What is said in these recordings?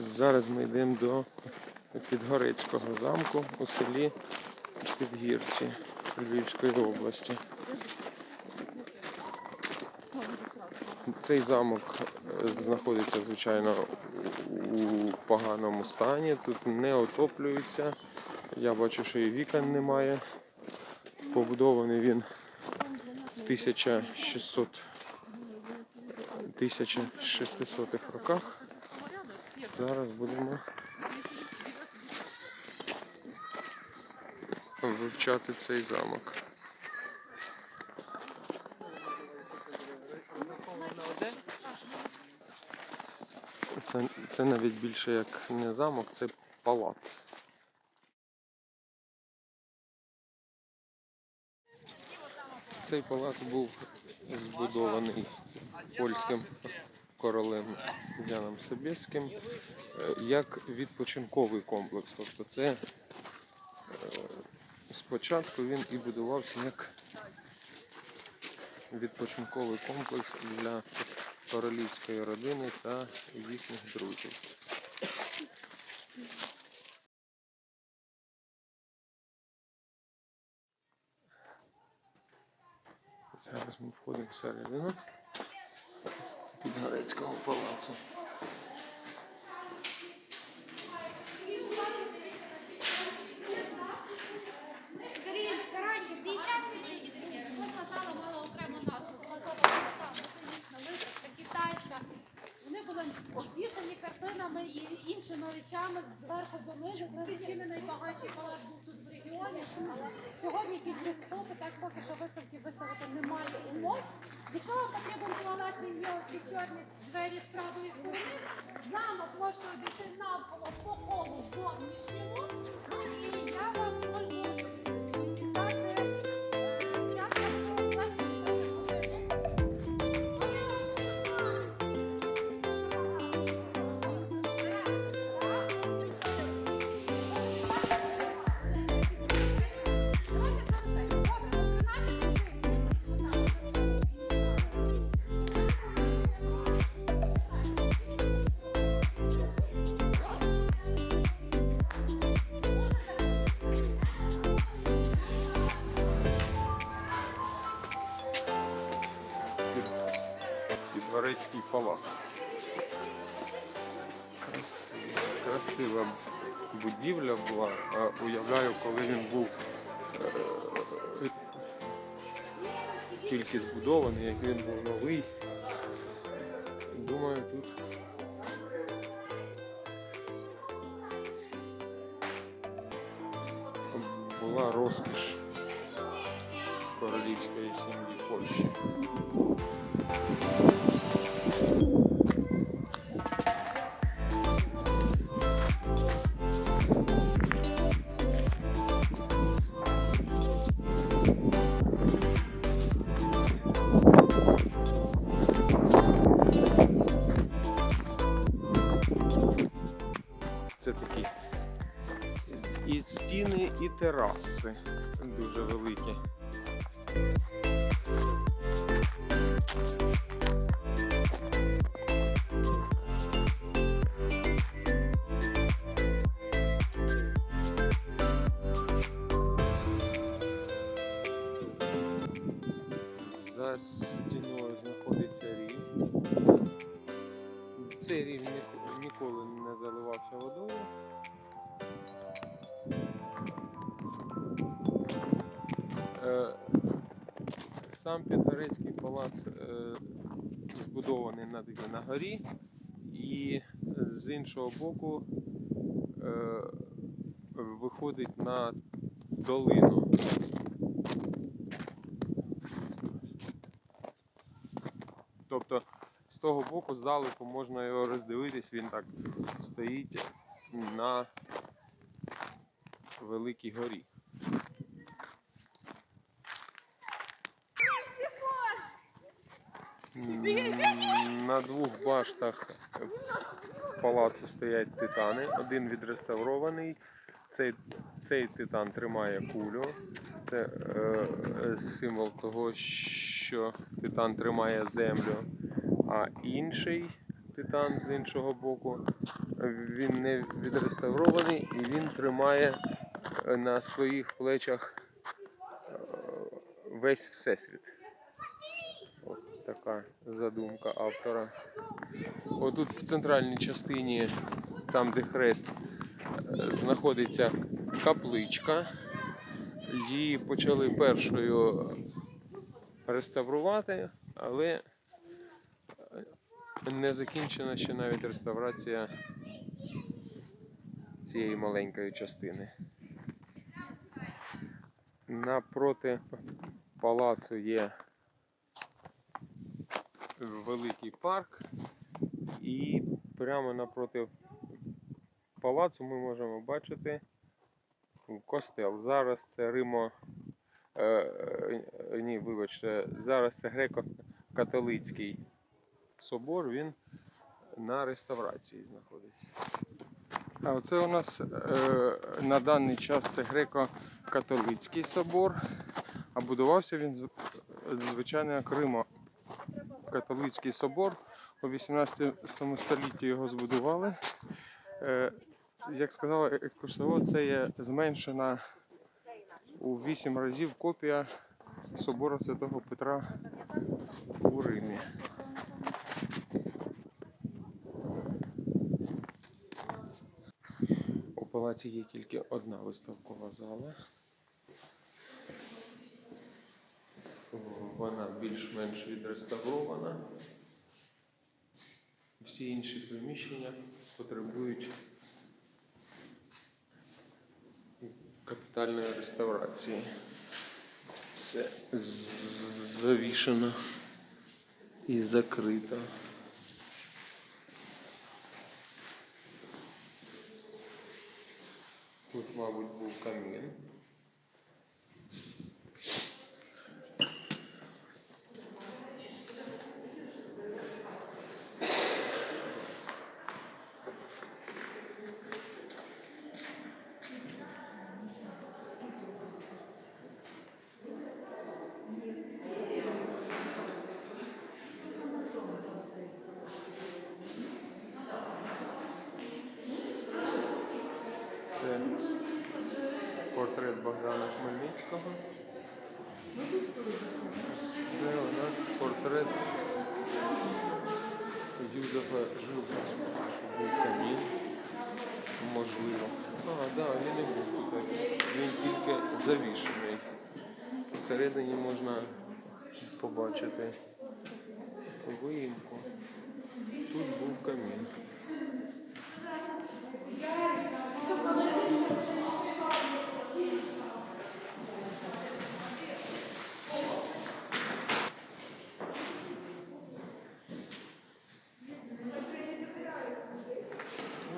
Зараз ми йдемо до Підгорецького замку у селі Підгірці Львівської області. Цей замок е, знаходиться, звичайно, у поганому стані. Тут не отоплюється. Я бачу, що і вікон немає. Побудований він в 1600 1600 роках. Зараз будемо вивчати цей замок. Це, це навіть більше як не замок, це палац. Цей палац був збудований польським королем Яном Собєським е, як відпочинковий комплекс. Тобто це е, спочатку він і будувався як відпочинковий комплекс для королівської родини та їхніх друзів. Зараз ми входимо всередину Підгорецького палацу. Карін, коротше, 50 тисяч. Кожна зала мала окрему назву. Золота сценічна виставка, китайська. Вони були обвішані картинами і іншими речами зверху донизу. Це не найбагатший палац був тут в регіоні. Сьогодні кількість споку, так поки що виставки виставити немає умов. Якщо вам потрібен він є чорні двері з правої сторони. Замок можна обійти навколо по колу зовнішньому. Палац. Красива, красива будівля була. А Уявляю, коли він був е, тільки збудований, як він був новий. Думаю, тут була розкіш королівської сім'ї Польщі. Тераси дуже великі. За стіною знаходиться рів. Цей рів ніколи не заливався водою. Сам Підгорецький палац е, збудований на, на горі, і з іншого боку е, виходить на долину. Тобто з того боку здалеку можна його роздивитись, він так стоїть на великій горі. На двох баштах палацу стоять титани. Один відреставрований. Цей, цей титан тримає кулю. Це е, символ того, що титан тримає землю. А інший титан з іншого боку. Він не відреставрований і він тримає е, на своїх плечах е, весь всесвіт. Така задумка автора. Отут в центральній частині, там де хрест, е, знаходиться капличка. Її почали першою реставрувати, але не закінчена ще навіть реставрація цієї маленької частини. Напроти палацу є великий парк, і прямо напроти палацу ми можемо бачити костел. Зараз це Римо. Е, е, ні, вибачте, зараз це греко-католицький собор, він на реставрації знаходиться. А оце у нас е, на даний час це греко-католицький собор, а будувався він з- звичайно як Римо-католицький собор. У 18 столітті його збудували. Е, як сказала екскурсовод, це є зменшена у 8 разів копія собору Святого Петра у Римі. У палаці є тільки одна виставкова зала. Вона більш-менш відреставрована. Всі інші приміщення потребують капітальної реставрації. Все завішено і закрито. Тут, мабуть, був камін. Це портрет Богдана Хмельницького. Це у нас портрет Юзефа Жилківського, що був камін. Можливо. А, да, він не був тут. Він тільки завішений. Всередині можна побачити виїмку. Тут був камін.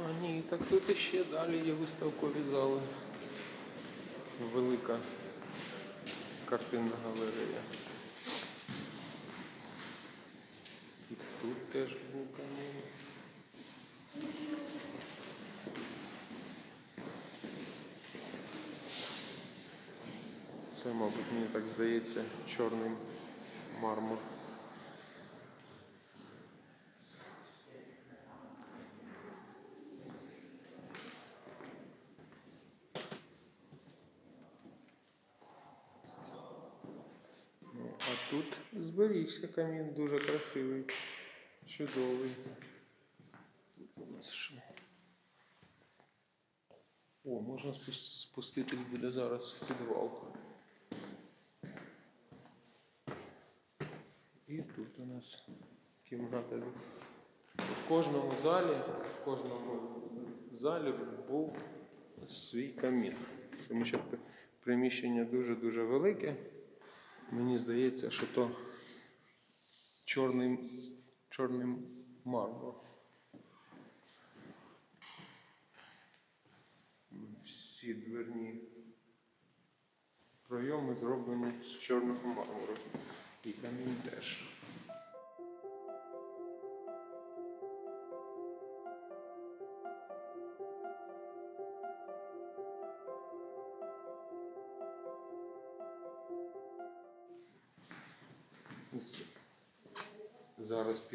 А, ні, так тут іще далі є виставкові зали. Велика картинна галерея. І тут теж був камін. Це, мабуть, мені так здається, чорний мармур. Ну, а тут зберігся камін дуже красивий, чудовий. О, можна спус- спуститись буде зараз в підвал. І тут у нас кімната. В кожному залі, в кожному залі був свій камін. Тому що приміщення дуже-дуже велике. Мені здається, що то чорний, чорний мармур. Всі дверні пройоми зроблені з чорного мармуру. І камінь теж.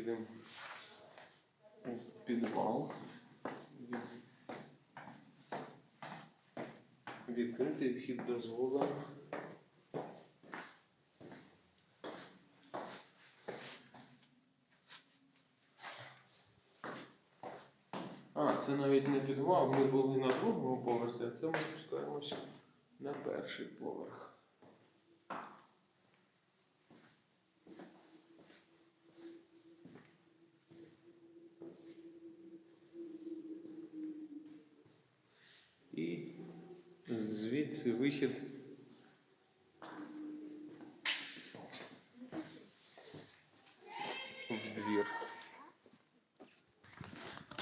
З- Зараз підвал. Відкритий вхід дозволено. А, це навіть не підвал. Ми були на другому поверсі, а це ми спускаємося на перший поверх. І вихід. В двір.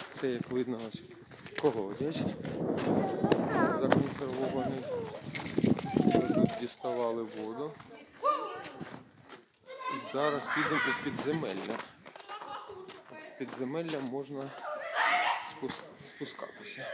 Це як видно ось кого ось законсервований. Тут діставали воду. І зараз підемо у підземелля. В підземелля можна спускатися.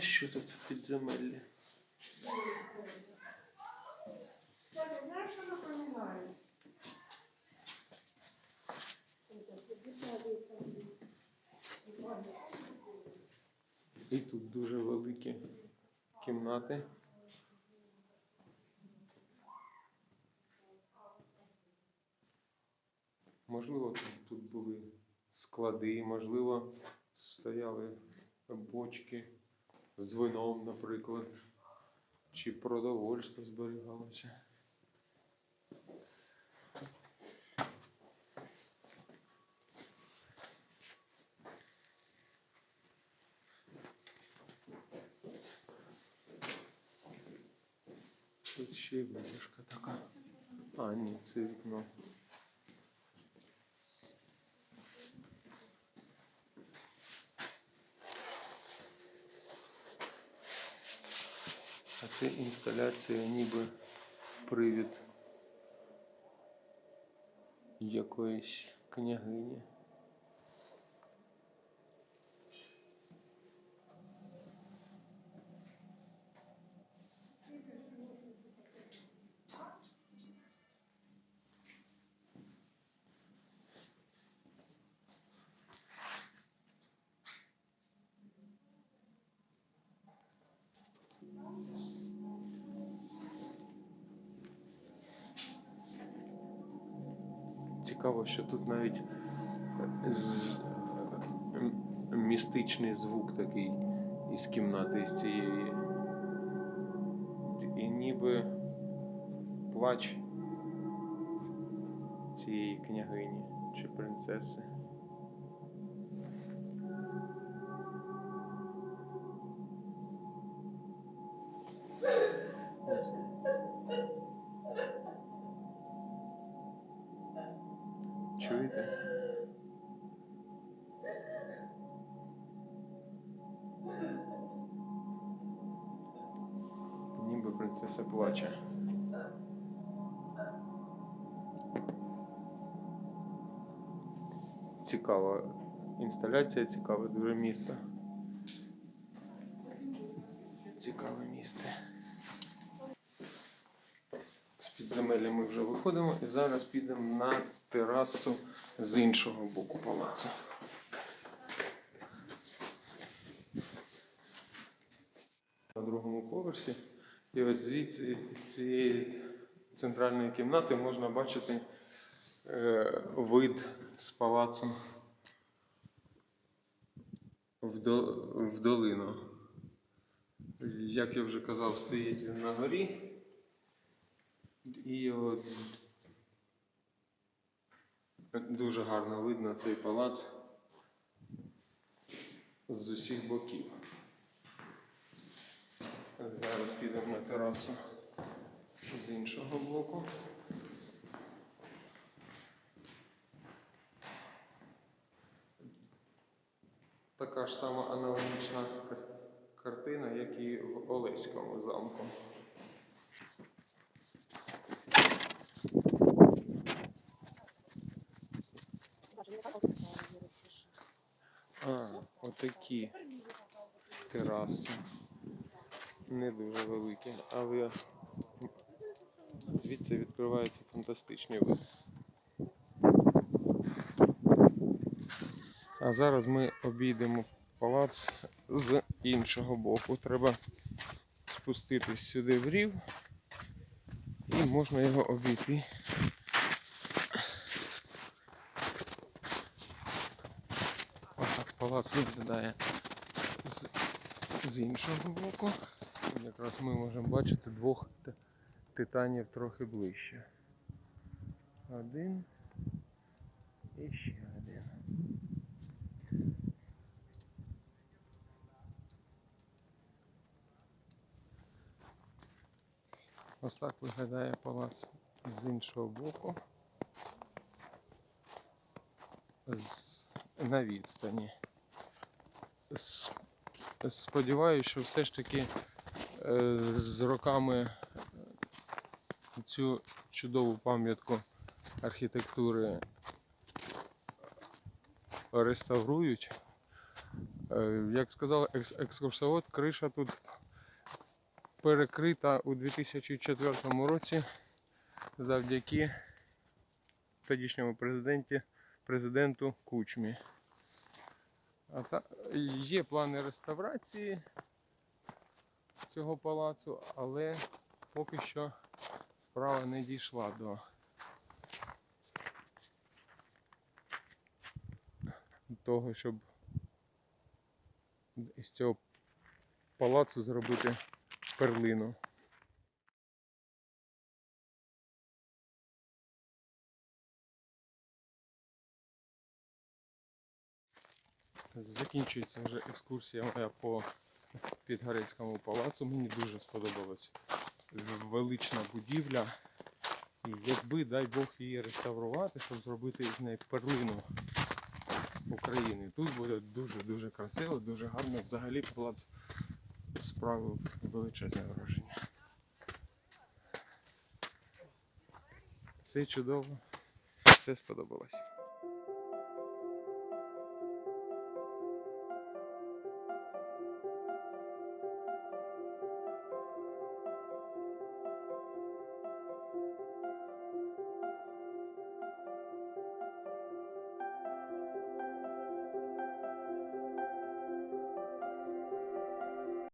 Що тут в підземеллі. Саня? І тут дуже великі кімнати. Можливо, тут, тут були склади, можливо, стояли бочки з вином, наприклад, чи продовольство зберігалося. Тут ще й витяжка така. А, ні, це вікно. А це інсталяція ніби привід якоїсь княгині. Цікаво, що тут навіть е, з- містичний звук такий із кімнати із цієї. І ніби плач цієї княгині чи принцеси. Чуєте? Ніби принцеса плаче. Цікава інсталяція, цікаве дуже місто. Цікаве місце. Підземелля ми вже виходимо і зараз підемо на терасу з іншого боку палацу. На другому поверсі. І ось звідси з цієї центральної кімнати можна бачити е, вид з палацу в, до, в долину. Як я вже казав, стоїть на горі. І його дуже гарно видно цей палац з усіх боків. Зараз підемо на терасу з іншого боку. Така ж сама аналогічна картина, як і в Олеському замку. Даже не так А, отакі тераси. Не дуже великі, але звідси відкривається фантастичний вид. А зараз ми обійдемо палац з іншого боку. Треба спуститись сюди в рів і можна його обійти. Палац виглядає з, з іншого боку. Якраз ми можемо бачити двох титанів трохи ближче. Один і ще один. Ось так виглядає палац з іншого боку. З, на відстані. Сподіваюся, що все ж таки е, з роками цю чудову пам'ятку архітектури реставрують. Е, Як сказав екскурсовод, криша тут перекрита у 2004 році завдяки тодішньому президенті, президенту Кучмі. Є плани реставрації цього палацу, але поки що справа не дійшла до того, щоб із цього палацу зробити перлину. Закінчується вже екскурсія моя по Підгорецькому палацу. Мені дуже сподобалась велична будівля. І якби, дай Бог, її реставрувати, щоб зробити з неї перлину України. Тут буде дуже-дуже красиво, дуже гарно. Взагалі палац справив величезне враження. Все чудово, все сподобалось.